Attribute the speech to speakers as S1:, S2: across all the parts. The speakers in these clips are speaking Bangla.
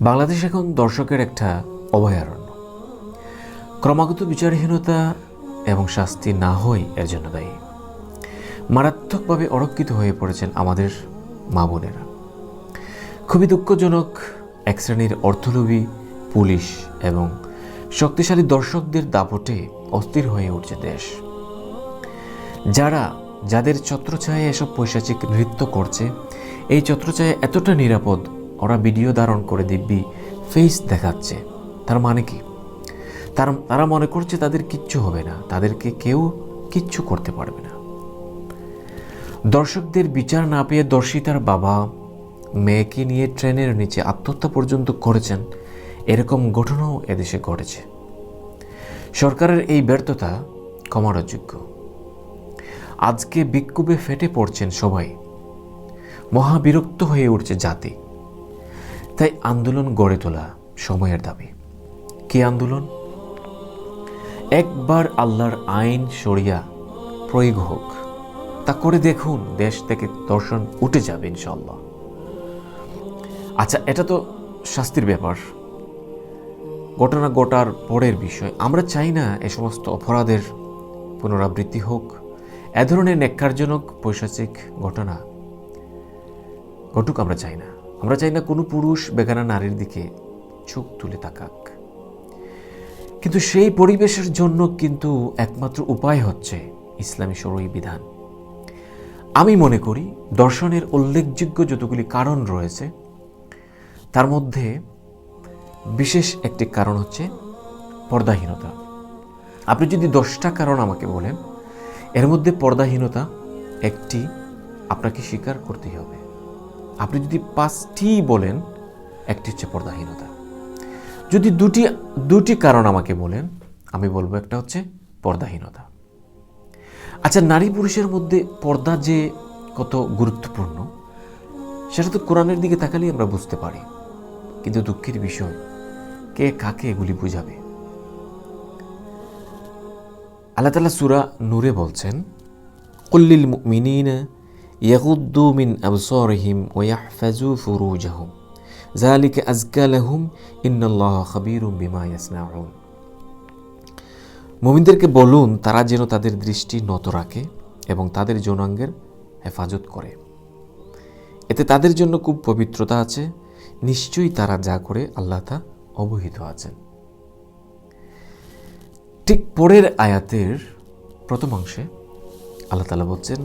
S1: বাংলাদেশ এখন দর্শকের একটা অভয়ারণ্য। ক্রমাগত বিচারহীনতা এবং শাস্তি না হই এর জন্য দায়ী। মারাত্মকভাবে অরক্ষিত হয়ে পড়েছেন আমাদের মা বোনেরা। খুবই দুঃখজনক এক শ্রেণির অর্থলোভী পুলিশ এবং শক্তিশালী দর্শকদের দাপটে অস্থির হয়ে উঠছে দেশ। যারা, যাদের ছত্রছায়ায় এসব পৈশাচিক নৃত্য করছে, এই ছত্রছায়া এতটা নিরাপদ ওরা ভিডিও ধারণ করে দিব্যি ফেস দেখাচ্ছে। তার মানে কি? তারা তারা মনে করছে তাদের কিচ্ছু হবে না, তাদেরকে কেউ কিচ্ছু করতে পারবে না। দর্শকদের বিচার না পেয়ে দর্শিতার বাবা মেয়েকে নিয়ে ট্রেনের নিচে আত্মহত্যা পর্যন্ত করেছেন, এরকম ঘটনাও এদেশে ঘটেছে। সরকারের এই ব্যর্থতা যোগ্য আজকে বিক্ষোভে ফেটে পড়ছেন সবাই। মহাবিরক্ত হয়ে উঠছে জাতি। তাই আন্দোলন গড়ে তোলা সময়ের দাবি। কি আন্দোলন? একবার আল্লাহর আইন সরিয়া প্রয়োগ হোক, তা করে দেখুন দেশ থেকে দর্শন উঠে যাবে ইনশাল্লাহ আচ্ছা এটা তো শাস্তির ব্যাপার। ঘটনা ঘটার পরের বিষয়, আমরা চাই না এ সমস্ত অপরাধের পুনরাবৃত্তি হোক। এ ধরনের ন্যাক্কারজনক, পৈশাচিক ঘটনা ঘটুক, আমরা চাই না। আমরা চাই না কোনো পুরুষ বেগানা নারীর দিকে চোখ তুলে তাকাক। কিন্তু সেই পরিবেশের জন্য কিন্তু একমাত্র উপায় হচ্ছে ইসলামী সরই বিধান। আমি মনে করি দর্শনের উল্লেখযোগ্য যতগুলি কারণ রয়েছে, তার মধ্যে বিশেষ একটি কারণ হচ্ছে পর্দাহীনতা। আপনি যদি দশটা কারণ আমাকে বলেন, এর মধ্যে পর্দাহীনতা একটি আপনাকে স্বীকার করতেই হবে। আপনি যদি পাঁচটি বলেন, একটি হচ্ছে পর্দাহীনতা। যদি দুটি দুটি কারণ আমাকে বলেন, আমি বলব একটা হচ্ছে পর্দাহীনতা। আচ্ছা নারী পুরুষের মধ্যে পর্দা যে কত গুরুত্বপূর্ণ, সেটা তো কোরআনের দিকে তাকালেই আমরা বুঝতে পারি। কিন্তু দুঃখের বিষয়, কে কাকে এগুলি বুঝাবে? আল্লাহ তালা সুরা নূরে বলছেন কুল্লিল মুমিনিনা ইয়াগুদ্দু মিন আবসারিহিম ওয়া ইয়াহফাজু ফুরুজাহুম যালিকা আজকা লাহুম ইন্নাল্লাহা খাবীরুম বিমা ইয়াসনাউন মুমিনদেরকে বলুন, তারা যেন তাদের দৃষ্টি নত রাখে এবং তাদের যৌনাঙ্গের হেফাজত করে। এতে তাদের জন্য খুব পবিত্রতা আছে, নিশ্চয়ই তারা যা করে আল্লাহ তা অবহিত আছেন। ঠিক পরের আয়াতের প্রথম অংশে আল্লাহ তালা বলছেন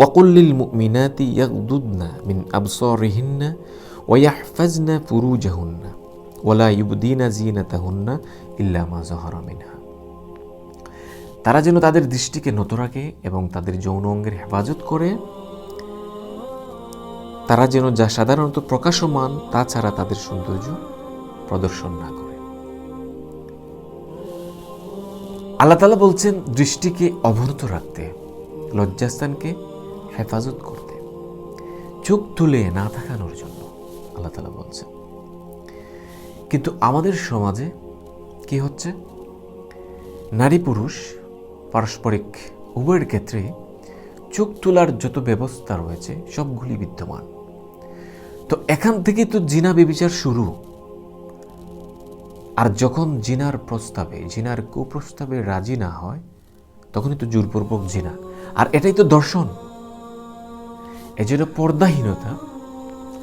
S1: ওয়াকুল্লিল মুমিনাতি ইয়াগদুদনা মিন আবসারিহিন্না ওয়াহফাজনা ফুরুজাহুন্না ওয়ালা ইউবদিনা জিনাতাহুন্না ইল্লা মা যাহারা মিনহা তারা যেন তাদের দৃষ্টিকে নত রাখে এবং তাদের যৌন অঙ্গের হেফাজত করে, তারা যেন যা সাধারণত প্রকাশমান তাছাড়া তাদের সৌন্দর্য প্রদর্শন না করে। আল্লাহ তালা বলছেন, দৃষ্টিকে অবনত রাখতে, লজ্জাস্থানকে হেফাজত করতে। চোখ তুলে না থাকানোর জন্য, আল্লাহ তালা বলছেন। কিন্তু আমাদের সমাজে কি হচ্ছে? নারী পুরুষ পারস্পরিক উভয়ের ক্ষেত্রে চোখ তোলার যত ব্যবস্থা রয়েছে, সবগুলি বিদ্যমান। তো এখান থেকে তো জিনা বেবিচার শুরু। আর যখন জিনার প্রস্তাবে, জিনার কুপ্রস্তাবে রাজি না হয়, তখনই তো জোরপূর্বক জিনা। আর এটাই তো দর্শন। এজন্য পর্দাহীনতা,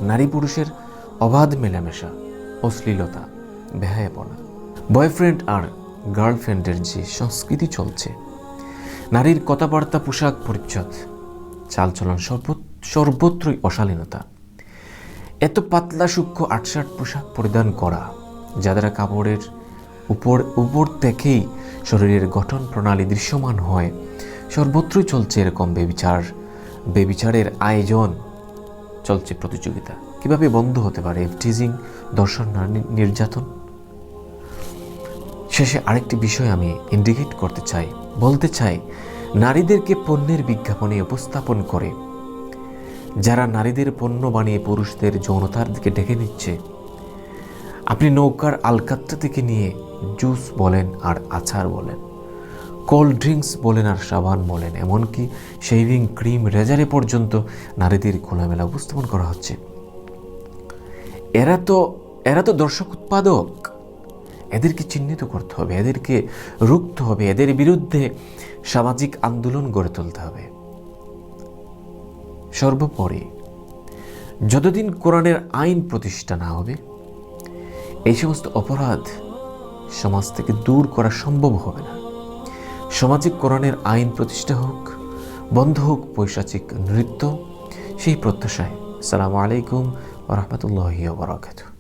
S1: নারী পুরুষের অবাধ মেলামেশা অশ্লীলতা বেহায়াপনা বয়ফ্রেন্ড আর গার্লফ্রেন্ডের যে সংস্কৃতি চলছে, নারীর কথাবার্তা, পোশাক পরিচ্ছদ, চালচলন সর্বত্রই অশালীনতা। এত পাতলা, সূক্ষ্ম, আটসাট পোশাক পরিধান করা যাদের কাপড়ের উপর উপর থেকেই শরীরের গঠন প্রণালী দৃশ্যমান হয়, সর্বত্রই চলছে এরকম বেবিচার বেবিচারের আয়োজন চলছে প্রতিযোগিতা। কীভাবে বন্ধ হতে পারে টিজিং দর্শন নির্যাতন? শেষে আরেকটি বিষয় আমি ইন্ডিকেট করতে চাই। বলতে চাই, নারীদেরকে পণ্যের বিজ্ঞাপনে উপস্থাপন করে। যারা নারীদের পণ্য বানিয়ে পুরুষদের যৌনতার দিকে ডেকে নিচ্ছে, আপনি নৌকার আলকাত্তা থেকে নিয়ে জুস বলেন আর আচার বলেন। কোল্ড ড্রিঙ্কস বলেন আর সাবান বলেন, এমনকি শেভিং ক্রিম রেজারে পর্যন্ত নারীদের খোলামেলা উপস্থাপন করা হচ্ছে। এরা তো এরা তো দর্শক উৎপাদক। এদেরকে চিহ্নিত করতে হবে, এদেরকে রুখতে হবে, এদের বিরুদ্ধে সামাজিক আন্দোলন গড়ে তুলতে হবে। সর্বোপরি, যতদিন কোরআনের আইন প্রতিষ্ঠা না হবে, এই সমস্ত অপরাধ সমাজ থেকে দূর করা সম্ভব হবে না। সমাজে কোরআনের আইন প্রতিষ্ঠা হোক, বন্ধ হোক পৈশাচিক নৃত্য, সেই প্রত্যাশায় সালামু আলাইকুম রহমতুল্লাহ বারাকাতুহ।